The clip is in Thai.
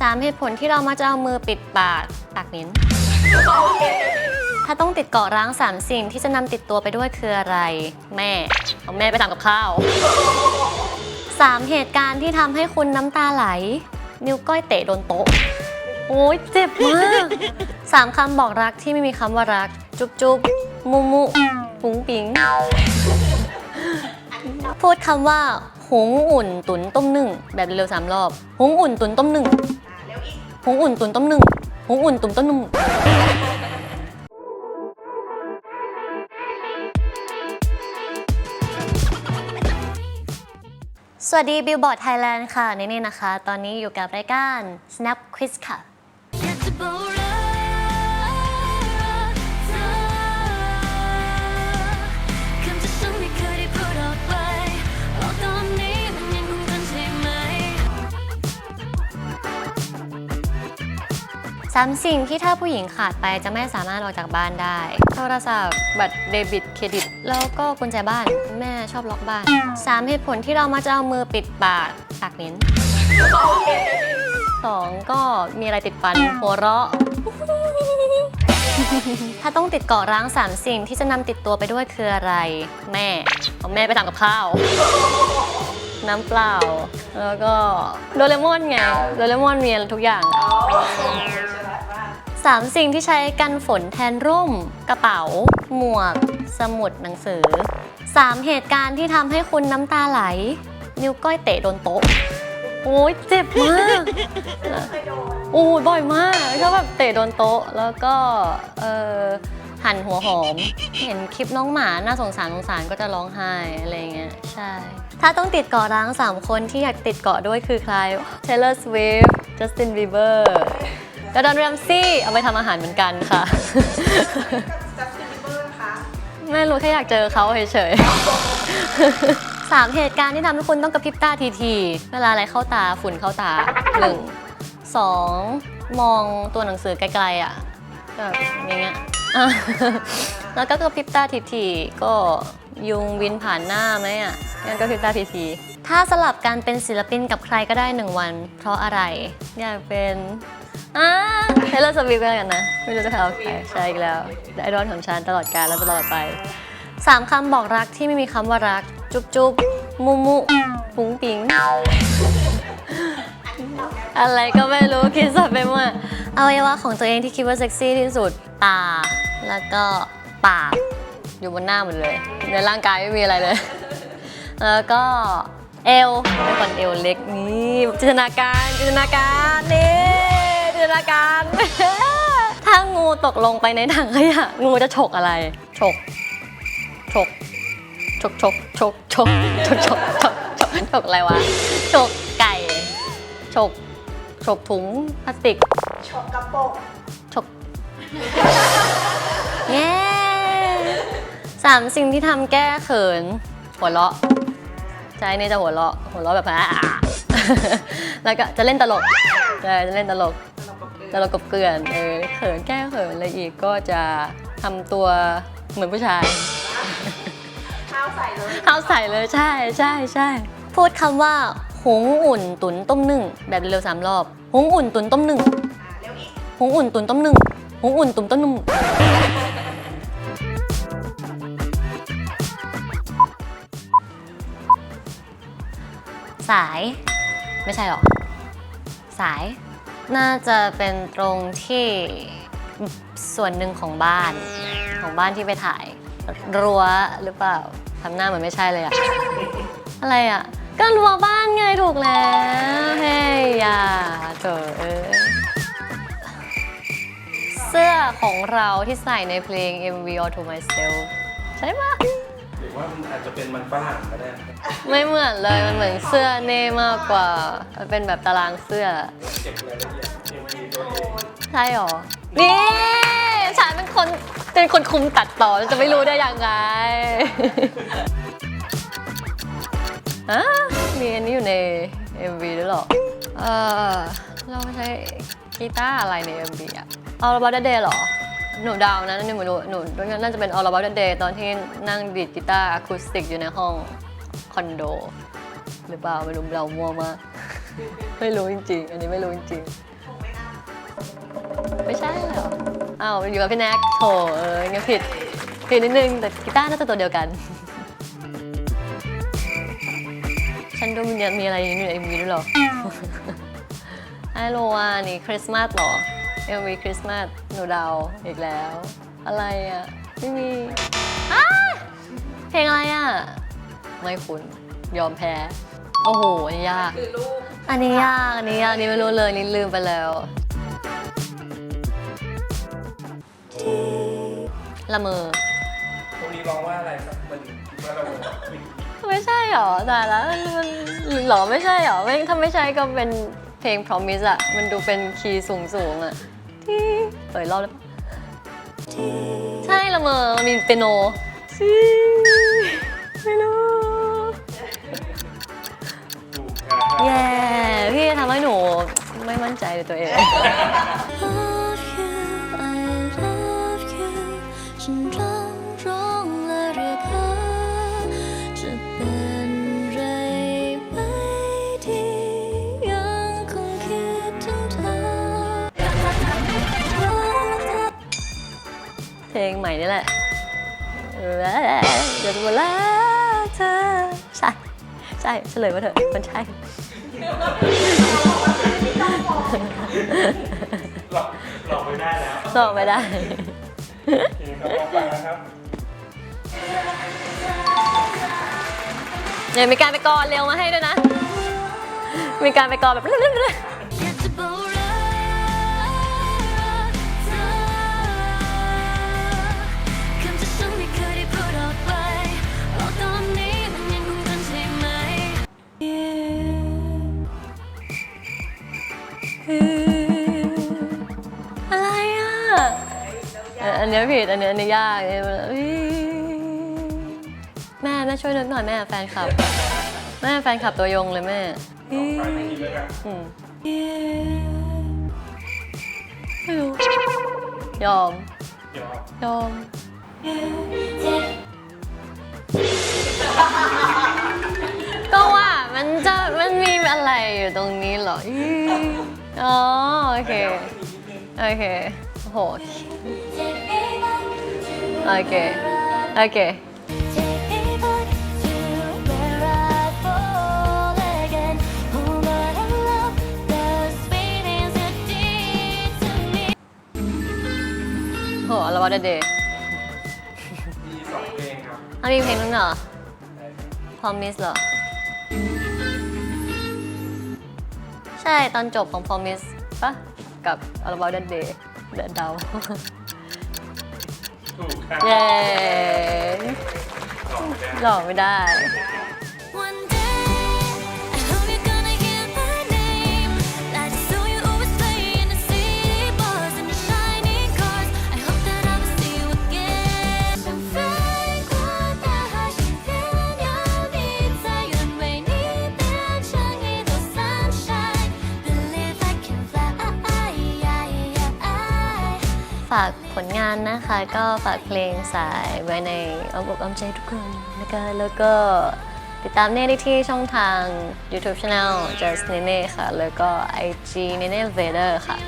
สามเหตุผลที่เรามักจะเอามือปิดปากปากนิ้นถ้าต้องติดเกาะร้างสามสิ่งที่จะนำติดตัวไปด้วยคืออะไร แม่เอาแม่ไปทำกับข้าวสามเหตุการณ์ที่ทำให้คุณน้ำตาไหล นิ้วก้อยเตะโดนโต๊ะ โอ้ยเจ็บมากสามคำบอกรักที่ไม่มีคำว่ารัก จุ๊บจุ๊บมุมุปุงปิง พูดคำว่า หุงอุ่นตุ๋นต้มหนึ่ง แบบเร็วสามรอบ หุงอุ่นตุ๋นต้มหนึ่ง หุงอุ่นตุนต้มนึ่งหุงอุ่นตุ๋นต้มนึ่งสวัสดีบิลบอร์ดไทยแลนด์ค่ะนี่นี่นะคะ ตอนนี้อยู่กับรายการ Snap Quiz ค่ะ สามสิ่งที่ถ้าผู้หญิงขาดไปจะไม่สามารถออกจากบ้านได้ โทรศัพท์ บัตรเดบิตเครดิต แล้วก็กุญแจบ้าน แม่ชอบล็อกบ้าน สามเหตุผลที่เรามักจะเอามือปิดปากปากนิ้นสองก็มีอะไรติดฟันหัวเราะ ถ้าต้องติดเกาะร้างสามสิ่งที่จะนำติดตัวไปด้วยคืออะไร แม่เอาแม่ไปทำกับข้าวน้ำเปล่า แล้วก็โดเรมอนไง โดเรมอนมีทุกอย่าง สามสิ่งที่ใช้กันฝนแทนร่ม กระเป๋า หมวก สมุดหนังสือสามเหตุการณ์ที่ทำให้คุณน้ำตาไหล นิ้วก้อยเตะโดนโต๊ะ โอ้ยเจ็บมากโอ้ยบ่อยมากชอบแบบเตะโดนโต๊ะ แล้วก็เออหั่นหัวหอม เห็นคลิปน้องหมา น่าสงสารสงสารก็จะร้องไห้อะไรเงี้ย ใช่ ถ้าต้องติดเกาะร้าง 3 คนที่อยากติดเกาะด้วยคือใคร Taylor Swift Justin Bieber กระดอนแรมซี่เอาไปทำอาหารเหมือนกันค่ะ จัสตินบีเบอร์นะคะไม่รู้แค่อยากเจอเขาเฉยๆ สามเหตุการณ์ที่ทำให้คุณต้องกระพริบตาทีๆ เวลาอะไรเข้าตาฝุ่นเข้าตาหนึ่งสองมองตัวหนังสือไกลๆอะแบบอย่างเงี้ยอะแล้วก็กระพริบตาทีๆก็ยุงบินผ่านหน้าไหมอะงั้นก็กระพริบตาทีๆ ถ้าสลับการเป็นศิลปินกับใครก็ได้หนึ่งวัน เพราะอะไร อยากเป็นอ่าเทเลอร์สวิฟกันนะ ไม่รู้จะเอาใครใช่อีกแล้วไอดอลของฉันตลอดกาลและตลอดไปสามคำบอกรักที่ไม่มีคำว่ารัก จุ๊บจุ๊บมุมุปุ้งปิงอะไรก็ไม่รู้คิดสับไปหมดอวัยวะของตัวเองที่คิดว่าเซ็กซี่ที่สุดตา แล้วก็ปาก อยู่บนหน้าหมดเลย ในร่างกายไม่มีอะไรเลย แล้วก็ เอวเป็นคนเอวเล็กนี่จินตนาการจินตนาการนี่จินตนาการ ถ้างูตกลงไปในถังขยะงูจะฉกอะไรฉกฉกฉกฉกฉกฉกฉกฉกฉกฉกฉกอะไรวะฉกไก่ฉกฉกถุงพลาสติกฉกกระปกฉกเย้สามสิ่งที่ทำแก้เขินหัวเราะ ใช่นี่จะหัวเราะหัวเราะแบบอ่าแล้วก็จะเล่นตลกใช่จะเล่นตลกตลกกบเกลื่อนเออเขินแก้เขินอะไรอีกก็จะทำตัวเหมือนผู้ชายข้าวใส่เลยเอาใส่เลยใช่ใช่ใช่พูดคำว่าหุงอุ่นตุ๋นต้มนึ่งแบบเร็วๆสามรอบหุงอุ่นตุ๋นต้มนึ่งอ่าเร็วอีกหุงอุ่นตุ๋นต้มนึ่งหุงอุ่นตุ๋นต้มนึ่ง สาย ไม่ใช่หรอสาย น่าจะเป็นตรงที่ส่วนหนึ่งของบ้านของบ้านที่ไปถ่าย รั้วหรือเปล่าทำหน้าเหมือนไม่ใช่เลยอะอะไรอะก็รั้วบ้านไงถูกแล้วเฮ้ยอย่าเถอะเสื้อของเราที่ใส่ในเพลง MV All to Myself ใช่ปะหรือ ว่ามันอาจจะเป็นมันฝรั่งก็ได้ ไม่เหมือนเลย มันเหมือนเสื้อเน่มากกว่า มันเป็นแบบตารางเสื้อ เก็บรายละเอียดเอ็มวีตัวเองใช่หรอ นี่ฉันเป็นคนเป็นคนคุมตัดต่อจะไม่รู้ได้ยังไงอะมีอันนี้อยู่ใน MV ด้วยเหรอ เออเราใช้กีตาร์อะไรใน MV อะ All About the Day เหรอ หนูเดาวนะหนูไม่รู้หนูน่าจะเป็น All About the Day ตอนที่นั่งดีดกีตาร์อะคูสติกอยู่ในห้องคอนโดหรือเปล่าไม่รู้เรามัวมาก ไม่รู้จริงๆ อันนี้ไม่รู้จริงไหมคะๆไม่ใช่เหรออ้าวอยู่กับพี่แน็กโถเอองั้นผิดผิดนิดนึง แต่กีตาร์น่าจะตัวเดียวกัน ฉันดูมีมีอะไรอยู่ในเอ็มวีด้วยเหรอไอโลอานี่คริสต์มาสเหรอ เอ็มวีคริสต์มาสหนูเดาอีกแล้ว อะไรอะ ไม่มีอ้าเพลงอะไรอะ ไม่คุ้นยอมแพ้ โอ้โห อันนี้ยาก คือลูกอันนี้ยาก อันนี้ยากอันนี้ไม่รู้เลยนี่ลืมไปแล้ว ละเมอตรงนี้ร้องว่าอะไรครับมันคิดว่าเราผิดไม่ใช่หรอแต่แล้วมันมันหรอไม่ใช่หรอไม่ถ้าไม่ใช่ก็เป็นเพลง promise อะมันดูเป็นคีย์สูงสูงๆอะ ที่เปิดรอบแล้วปะใช่ละเมอมันมีเปียโนที่ไม่รู้ถูกครับแย่พี่ทำให้หนูไม่มั่นใจในตัวเอง ใหม่นี่แหละเดี๋ยวมาแล้วเธอใช่ใช่เฉลยว่าเถอะมันใช่หลอกหลอกไม่ได้แล้วตอบไม่ได้โอเคครับลองฟังนะครับเดี๋ยวมีการไปกรเร็วมาให้ด้วยนะ มีการไปกรแบบ อะไรอะอ่ออันเนี้ยผิดอันเนี้ยอันนี้ยากอันนี้มันเอ้ยแม่แม่ช่วยนึกหน่อยแม่แฟนคลับ แม่แฟนคลับตัวยงเลยแม่ยอมไม่รู้ยอมยวยอม ก็ว่ามันจะมันมีอะไรอยู่ตรงนี้เหรออี อ๋อ โอเค โอเค โอ้โห โอเค โอเค Take me back to where I fall again. Oh, but I love the feelings it did to me. โหอัลบั้มเดย์ มีสองเพลงครับ อันมีเพลงนึงเหรอ Promise เหรอ ใช่ตอนจบของ Promise ปะกับอัลบั้มเดย์เดเดาถูกครับเย้หลอกไม่ได้ ฝากผลงานนะคะ ก็ฝากเพลงสายไว้ในอ้อมอกอ้อมใจทุกคนนะคะแล้วก็ติดตามเน่ได้ที่ช่องทาง YouTube Channel Just Nene ค่ะ แล้วก็ IG Nene Vader ค่ะ